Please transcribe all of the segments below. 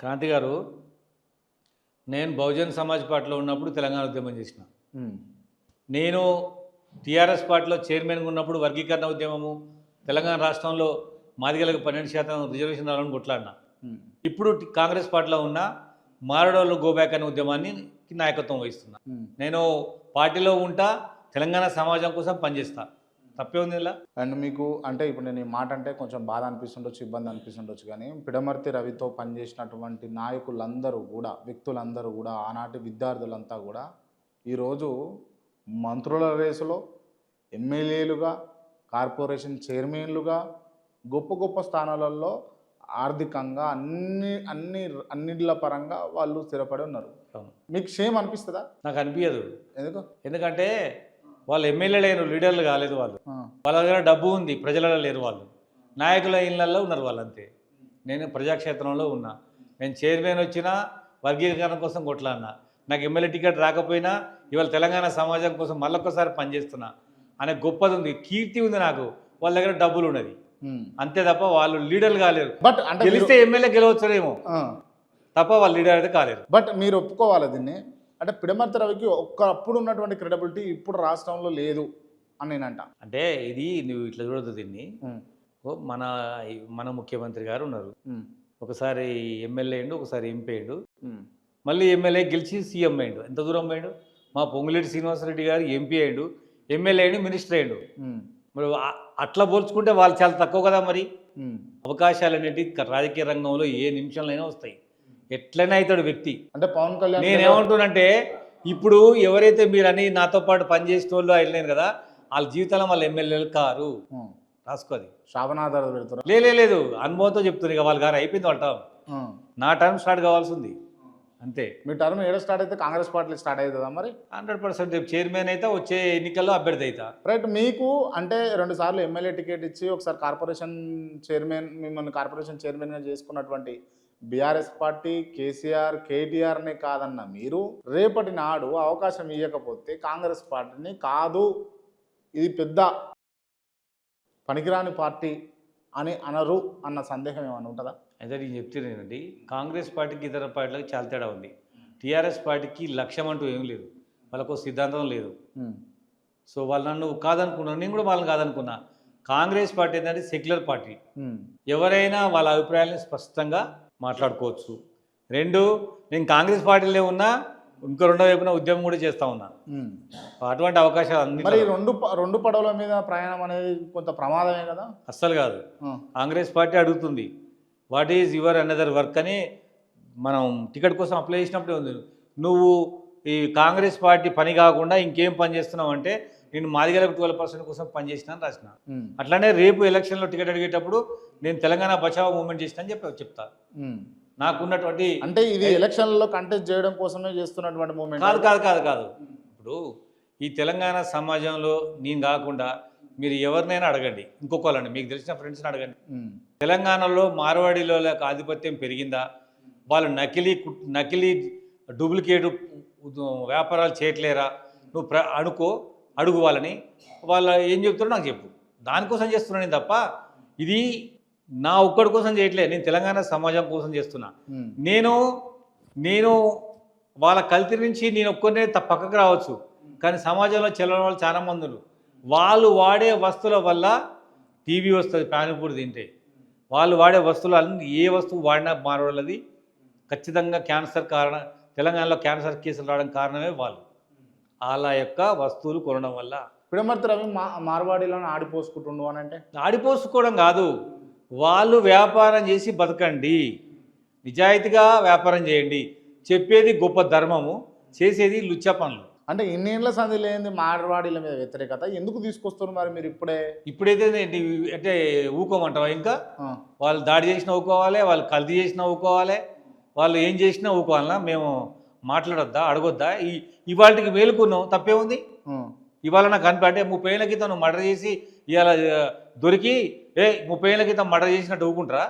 క్రాంతి గారు నేను బహుజన్ సమాజ్ పార్టీలో ఉన్నప్పుడు తెలంగాణ ఉద్యమం చేసిన. నేను టీఆర్ఎస్ పార్టీలో చైర్మన్గా ఉన్నప్పుడు వర్గీకరణ ఉద్యమము తెలంగాణ రాష్ట్రంలో మాదిగలకు పన్నెండు శాతం రిజర్వేషన్ రావాలని కొట్లాడినా. ఇప్పుడు కాంగ్రెస్ పార్టీలో ఉన్న మారడోళ్ళు గోబ్యాక్ అనే ఉద్యమాన్ని నాయకత్వం వహిస్తున్నా. నేను పార్టీలో ఉంటా తెలంగాణ సమాజం కోసం పనిచేస్తా. తప్పే ఉంది ఇలా? అండ్ మీకు అంటే ఇప్పుడు నేను ఈ మాట అంటే కొంచెం బాధ అనిపిస్తుండొచ్చు ఇబ్బంది అనిపిస్తుండొచ్చు కానీ పిడమర్తి రవితో పనిచేసినటువంటి నాయకులందరూ కూడా వ్యక్తులందరూ కూడా ఆనాటి విద్యార్థులంతా కూడా ఈరోజు మంత్రుల రేసులో ఎమ్మెల్యేలుగా కార్పొరేషన్ చైర్మన్లుగా గొప్ప గొప్ప స్థానాలలో ఆర్థికంగా అన్ని అన్ని అన్నిట్ల పరంగా వాళ్ళు స్థిరపడి ఉన్నారు. మీకు షేమ్ అనిపిస్తుందా? నాకు అనిపించదు ఎందుకు? ఎందుకంటే వాళ్ళు ఎమ్మెల్యే లేరు లీడర్లు కాలేదు వాళ్ళు. వాళ్ళ దగ్గర డబ్బు ఉంది ప్రజలలో లేరు వాళ్ళు. నాయకుల ఇళ్ళల్లో ఉన్నారు వాళ్ళు అంతే. నేను ప్రజాక్షేత్రంలో ఉన్నా. నేను చైర్మన్ వచ్చినా వర్గీకరణ కోసం కొట్లాడినా. నాకు ఎమ్మెల్యే టికెట్ రాకపోయినా ఇవాళ తెలంగాణ సమాజం కోసం మళ్ళొక్కసారి పనిచేస్తున్నా అనే గొప్పది ఉంది కీర్తి ఉంది నాకు. వాళ్ళ దగ్గర డబ్బులు ఉన్నది. అంతే తప్ప వాళ్ళు లీడర్లు కాలేరు. బట్ గెలిస్తే ఎమ్మెల్యే గెలవచ్చునేమో. తప్ప వాళ్ళు లీడర్ అయితే కాలేరు. బట్ మీరు ఒప్పుకోవాలి దీన్ని? అంటే పిడమర్తి రవికి ఒక్కప్పుడు ఉన్నటువంటి క్రెడిబిలిటీ ఇప్పుడు రాష్ట్రంలో లేదు అని నేను అంట అంటే ఇది నువ్వు ఇట్లా చూడదు దీన్ని. మన మన ముఖ్యమంత్రి గారు ఉన్నారు. ఒకసారి ఎమ్మెల్యే అయిండు ఒకసారి ఎంపీ ఉమ్, మళ్ళీ ఎమ్మెల్యే గెలిచి సీఎం అయిండు. ఎంత దూరం అయిండు మా పొంగులేటి శ్రీనివాసరెడ్డి గారు ఎంపీ అయిండు ఎమ్మెల్యే అయిండు మినిస్టర్ ఉమ్, మరి అట్లా పోల్చుకుంటే వాళ్ళు చాలా తక్కువ కదా మరి. అవకాశాలు అనేవి రాజకీయ రంగంలో ఏ నిమిషంలో వస్తాయి. ఎట్లయినా అవుతాడు వ్యక్తి. అంటే పవన్ కళ్యాణ్ నేనేమంటున్నానంటే ఇప్పుడు ఎవరైతే మీరు అని నాతో పాటు పనిచేసిన వాళ్ళు వెళ్ళలేను కదా వాళ్ళ జీవితంలో వాళ్ళ ఎమ్మెల్యేలు కారు. రాసుకోది శాపనాధారాలు పెడుతున్నారు లే లే, లేదు అనుభవంతో చెప్తుంది ఇక వాళ్ళ గారు అయిపోయింది వాళ్ళ టర్మ్. నా టర్మ్ స్టార్ట్ కావాల్సి ఉంది. అంతే. మీ టర్మ్ ఏడో స్టార్ట్ అయితే కాంగ్రెస్ పార్టీ స్టార్ట్ అవుతుందా మరి? హండ్రెడ్ పర్సెంట్ చైర్మన్ అయితే వచ్చే ఎన్నికల్లో అభ్యర్థి అవుతా. రైట్ మీకు అంటే రెండు సార్లు ఎమ్మెల్యే టికెట్ ఇచ్చి ఒకసారి కార్పొరేషన్ చైర్మన్ మిమ్మల్ని కార్పొరేషన్ చైర్మన్గా చేసుకున్నటువంటి బీఆర్ఎస్ పార్టీ కేసీఆర్ కేటీఆర్ని కాదన్న మీరు రేపటి నాడు అవకాశం ఇవ్వకపోతే కాంగ్రెస్ పార్టీని కాదు. ఇది పెద్ద పనికిరాని పార్టీ అని అనరు అన్న సందేహం ఏమైనా ఉంటుందా? అయితే నేను చెప్తున్నానండి కాంగ్రెస్ పార్టీకి ఇతర పార్టీలకు చాలా తేడా ఉంది. టీఆర్ఎస్ పార్టీకి లక్ష్యం అంటూ ఏం లేదు. వాళ్ళకు సిద్ధాంతం లేదు. సో వాళ్ళు నన్ను కాదనుకున్నాను నేను కూడా వాళ్ళని కాదనుకున్నా. కాంగ్రెస్ పార్టీ ఏంటంటే సెక్యులర్ పార్టీ. ఎవరైనా వాళ్ళ అభిప్రాయాలను స్పష్టంగా మాట్లాడుకోవచ్చు. రెండు నేను కాంగ్రెస్ పార్టీలో ఉన్నా ఇంకో రెండో వైపున ఉద్యమం కూడా చేస్తూ ఉన్నా. అటువంటి అవకాశాలు అన్ని మరి రెండు రెండు పడవల మీద ప్రయాణం అనేది కొంత ప్రమాదమే కదా? అస్సలు కాదు. కాంగ్రెస్ పార్టీ అడుగుతుంది what is your another work? అని మనం టికెట్ కోసం అప్లై చేసినప్పుడే ఉంది. నువ్వు ఈ కాంగ్రెస్ పార్టీ పని కాకుండా ఇంకేం పని చేస్తున్నావు అంటే నేను మాదిగలకు ట్వెల్వ్ పర్సెంట్ కోసం పని చేసిన అని రాసిన. అట్లానే రేపు ఎలక్షన్లో టికెట్ అడిగేటప్పుడు నేను తెలంగాణ బచావో మూవ్మెంట్ చేసిన అని చెప్పి చెప్తా. నాకున్నటువంటి అంటే ఇది ఎలక్షన్లలో కంటెస్ట్ చేయడం కోసమే చేస్తున్నటువంటి మూమెంట్ కాదు కాదు కాదు కాదు. ఇప్పుడు ఈ తెలంగాణ సమాజంలో నేను కాకుండా మీరు ఎవరినైనా అడగండి. ఇంకొకళ్ళండి మీకు తెలిసిన ఫ్రెండ్స్ని అడగండి. తెలంగాణలో మార్వాడీలో లేక ఆధిపత్యం పెరిగిందా? వాళ్ళు నకిలీ నకిలీ డూప్లికేట్ వ్యాపారాలు చేయట్లేరా? నువ్వు అనుకో. అడుగు వాళ్ళని. వాళ్ళు ఏం చెప్తారో నాకు చెప్పు. దానికోసం చేస్తున్నాను నేను తప్ప ఇది నా ఒక్కడి కోసం చేయట్లేదు నేను తెలంగాణ సమాజం కోసం చేస్తున్నా. నేను నేను వాళ్ళ కల్తీ నుంచి నేను ఒక్కనే త- పక్కకు రావచ్చు. కానీ సమాజంలో చెల్లని వాళ్ళు చాలా మంది ఉన్నారు. వాళ్ళు వాడే వస్తువుల వల్ల టీవీ వస్తుంది పానీపూరి తింటే. వాళ్ళు వాడే వస్తువులు అన్ని ఏ వస్తువు వాడినా మారవాళ్ళది ఖచ్చితంగా క్యాన్సర్ కారణం తెలంగాణలో క్యాన్సర్ కేసులు రావడం కారణమే వాళ్ళు. వాళ్ళ యొక్క వస్తువులు కొనడం వల్ల. పిడమర్తి రవి మా మార్వాడిలోనే ఆడిపోసుకుంటుండు అని అంటే ఆడిపోసుకోవడం కాదు. వాళ్ళు వ్యాపారం చేసి బతకండి. నిజాయితీగా వ్యాపారం చేయండి. చెప్పేది గొప్ప ధర్మము చేసేది లుచ్చ పనులు. అంటే ఇన్నేళ్ళ సంధి లేని మార్వాడీల మీద వ్యతిరేకత. ఎందుకు తీసుకొస్తున్నారు మరి మీరు ఇప్పుడే? ఇప్పుడైతే అంటే ఊకోమంటావా ఇంకా? వాళ్ళు దాడి చేసినా ఊకోవాలి వాళ్ళు కల్తీ చేసినా ఊకోవాలి వాళ్ళు ఏం చేసినా ఊకోవాలన్నా మేము మాట్లాడొద్దా అడగొద్దా? ఈ ఇవాళకి మేలుకున్నాం తప్పేముంది ఆ, ఇవాళ నాకు కనిపి అంటే ముప్పై ఏళ్ళ క్రితం నువ్వు మర్డర్ చేసి ఇవాళ దొరికి ఏ ముప్పై ఏళ్ళ క్రితం మర్డర్ చేసినట్టు ఊకుంటారా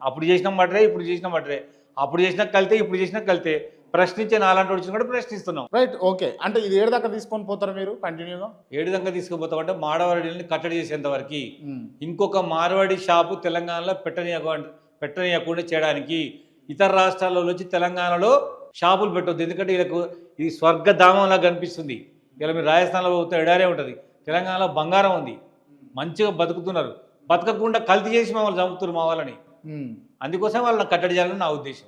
అప్పుడు చేసిన మర్డరే ఇప్పుడు చేసిన మర్డరే. అప్పుడు చేసిన కలితే ఇప్పుడు చేసిన కలితే. ప్రశ్నించే నాలాంటి వచ్చిన కూడా ప్రశ్నిస్తున్నాం. Right okay. అంటే ఇది ఏడు దాకా తీసుకొని పోతారు మీరు కంటిన్యూగా? ఏ విధంగా తీసుకుపోతామంటే మాడవాడిని కట్టడి చేసేంత వరకు. ఇంకొక మార్వాడి షాపు తెలంగాణలో పెట్టనీయకుండా పెట్టనీయకుండా చేయడానికి ఇతర రాష్ట్రాల్లో వచ్చి తెలంగాణలో షాపులు పెట్టొద్దు. ఎందుకంటే వీళ్ళకు ఇది స్వర్గధామంలా కనిపిస్తుంది. ఇలా మీరు రాజస్థాన్లో పోతే ఎడారే ఉంటుంది. తెలంగాణలో బంగారం ఉంది. మంచిగా బతుకుతున్నారు. బతకకుండా కల్తీ చేసి మమ్మల్ని చంపుతున్నారు మా వాళ్ళని. అందుకోసం వాళ్ళని కట్టడి చేయాలని నా ఉద్దేశం.